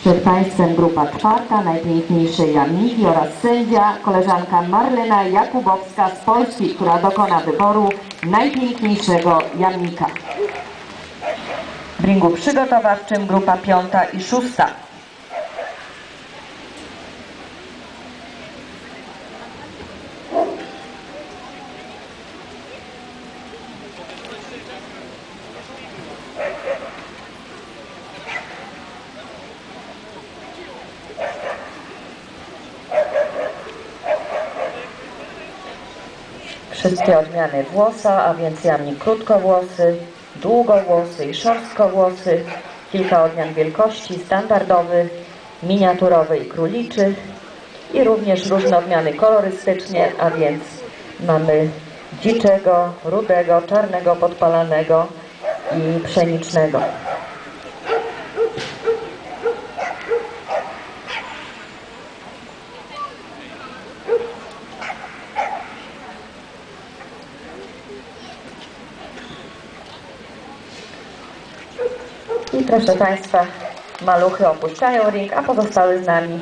Przed Państwem grupa czwarta, najpiękniejsze jamniki oraz sędzia, koleżanka Marlena Jakubowska z Polski, która dokona wyboru najpiękniejszego jamnika. W ringu przygotowawczym grupa piąta i szósta. Wszystkie odmiany włosa, a więc jamnik krótkowłosy, długowłosy i szorstkowłosy, kilka odmian wielkości, standardowy, miniaturowy i króliczy i również różne odmiany kolorystycznie, a więc mamy dziczego, rudego, czarnego podpalanego i pszenicznego. I proszę Państwa, maluchy opuszczają ring, a pozostały z nami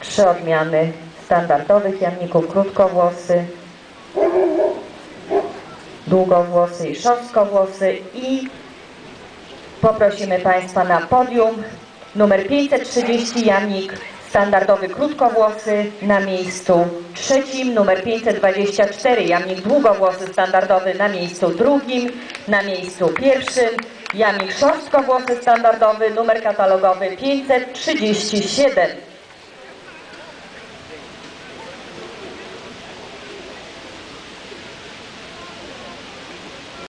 trzy odmiany standardowych jamników krótkowłosy, długowłosy i szorstkowłosy i poprosimy Państwa na podium numer 530 jamnik standardowy krótkowłosy na miejscu trzecim, numer 524 jamnik długowłosy standardowy na miejscu drugim, na miejscu pierwszym, jamnik szorstkowłosy standardowy, numer katalogowy 537.